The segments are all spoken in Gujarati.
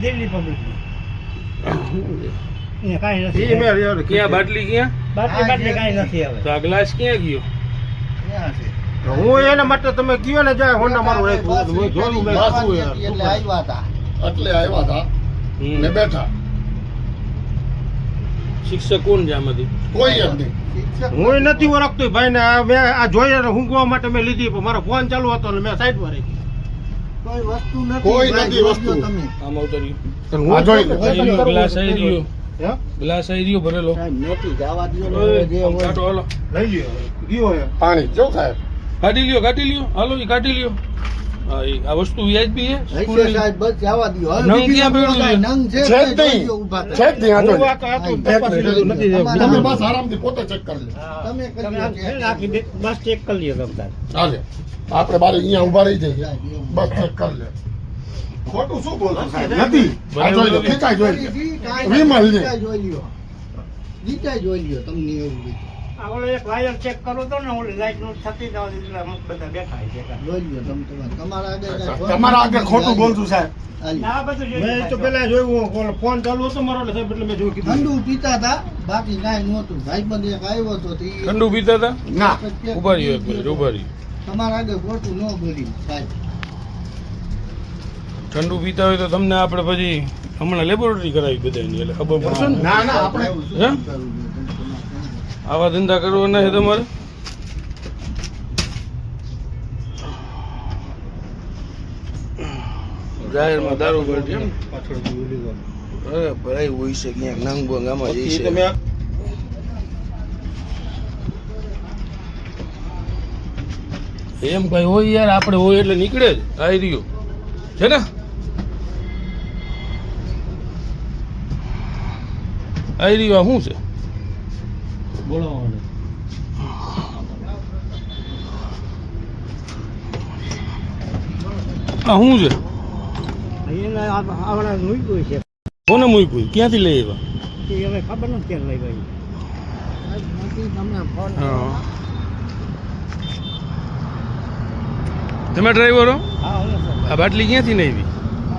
દિલ્હી પબ્લિક. કાંઈ નથી. ક્યાં બાટલી ક્યાં? બાટલી બાટલી કાંઈ નથી હવે. તો આ ગ્લાસ ક્યાં ગયો? હું એના માટે તમે કયો ને જાય હોન્ડા મારું રાખ્યું. જોયું મેં શું એટલે આવ્યા હતા એટલે આવ્યા હતા ને બેઠા. શિક્ષક કોણ છે આમાંથી? કોઈ નહીં. હું નથી ઓળખતો ભાઈ ને આ મેં આ જોઈએ હું ઊંઘવા માટે મેં લીધી પણ મારો ફોન ચાલુ હતો મેં સાઈડમાં રાખી કોઈ વસ્તુ નથી. કોઈ નથી વસ્તુ. તમે. આમ ઉતર્યું હું જોઈ આઈ રહ્યો, ગ્લાસ. રહ્યો રહ્યો ભરેલો. નથી જવા જે હોય. હાલો. લઈ લ્યો પાણી જો સાહેબ. કાઢી લ્યો કાઢી લ્યો. હાલો ઈ કાઢી લ્યો. આ વસ્તુ વ્યાજબી છે? સાહેબ બસ જવા દો. નંગ ક્યાં પડ્યું નંગ છે છે નહીં. ઊભા છે નહીં હું જોઈ લે. આ તો હતું હા, તપાસી લીધું નથી તમે બસ આરામથી પોતે ચેક કરી લે. તમે કરી તમે લો આ કે- છે ને આખી બે- બસ ચેક કરી લ્યો તમે તાર આપણે બારે અહીંયા ઊભા રહી જઈએ. બસ ચેક કરી લે. ખોટું શું બોલો સાહેબ? નથી. આ જોઈ લો ખેંચાઈ જોઈ લો. વિમલ. જોઈ લ્યો. ગીતા જોઈ લ્યો તમને એવું લાગે. એક વાયર ચેક કરો તો ને ઓલી લાઈટનું થતી જવા એટલે અમુક બધા બેઠા છે તમારે. તમારા આગળ તમારા આગળ ખોટું બોલતું સાહેબ. હાલી. બધું મેં તો પેલા જોયું ફોન ચાલુ હતો મારો એટલે એટલે મેં જોયું ઠંડુ પીતા હતા બાકી કાંઈ નહોતું. ભાઈબંધ એક આવ્યો હતો તો ઠંડુ પીતા હતા? ના ઊભા રહ્યો એક મિનિટ ઊભા તમારા આગળ ખોટું ન બોલી સાહેબ ઠંડુ પીતા હોય તો તમને આપણે પછી હમણાં લેબોરેટરી કરાવી બધાની એટલે ખબર પડશે ના ના આપણે આવા ધંધા કરવાના છે તમારે? જાહેરમાં દારૂ ભરતી એમ. અરે ભરાય હોય છે ક્યાંક નાંગબો ગામમાં પછી જઈ તમે છે એમ કઈ હોય યાર આપણે હોય એટલે નીકળે જ. આવી રહ્યો. છે ને? આવી રહ્યો શું છે? બોલાવવાનું. આ શું છે? આવડા મૂક્યું છે. કોને મૂક્યું? ક્યાંથી લઈ આવ્યા? એ હવે ખબર નથી ક્યાં લઈ ગઈ સાહેબ, નથી તમને ફોન હા. તમે ડ્રાઈવર હા? હું આ બાટલી ક્યાંથી લઈ આવી?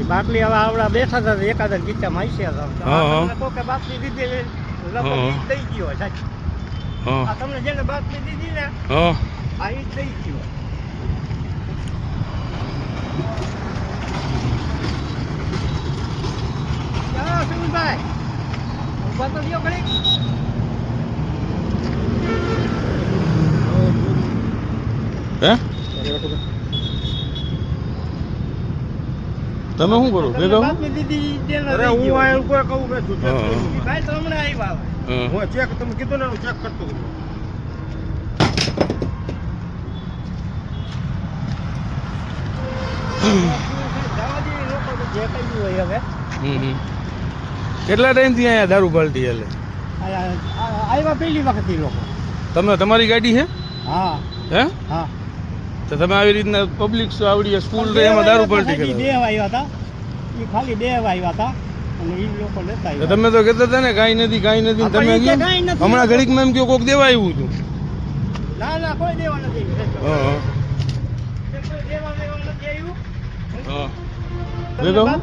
એ બાટલી હવે આવડા બેઠા હતા એકાદ ગીચા માઈસ્યા હતા. કોકે બાટલી દીધી. લગભગ ઈ ગયો સાચું. હા. તમને જેને બાટલી દીધી ને હા. આ ઈ થઈ ગયો. ચાલો સુમિતભાઈ ઊભા તો થયો ઘડીક. હે? તમે શું કરો ભેગા અરે હું. આ ઉપર કહું હા. કર્યું. ઈ ભાઈ તો હમણાં આવ્યા. હા. હું ચેક તમે કીધું ને હું ચેક કરતો હતો. જવા દે એ જે કઈ બી હવે હમ હમ. કેટલા ટાઈમથી અહીંયા દારૂ પાલટી હાલે આ- આ- આ- આવ્યા પહેલી વખત લોકો તમે તમારી ગાડી છે હા હે હા તો તમે આવી રીતના પબ્લિક આવડી સ્કૂલ રે એમાં દારૂ પાલટી બે કરે. આવ્યા હતા. એ ખાલી બે આવ્યા. હતા તમે તો કહેતા હતા ને કાંઈ નથી કાંઈ નથી. તમે. હમણાં ઘડીકમાં એમ કયો કોક દેવા આવ્યું હતું. ના ના કોઈ દેવા નથી હા હું. કોઈ દેવા દેવા નથી આવ્યું. હા. ચેક ભેગા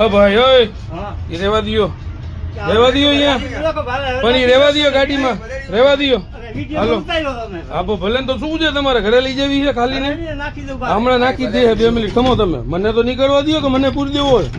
અ ભાઈ ઓય હા. એ રેવા દ્યો. દિયો અહીંયા. પણ એ રેવા દ્યો ગાડીમાં. રેવા દ્યો. હાલો. આપો ભલે તો શું છે તમારે? ઘરે લઈ જવી છે ખાલી ને. હમણાં નાખી દે બે મિનિટ ખમો તમે. મને તો નહીં કરવા દ્યો કે મને પૂરી દેવો હોય.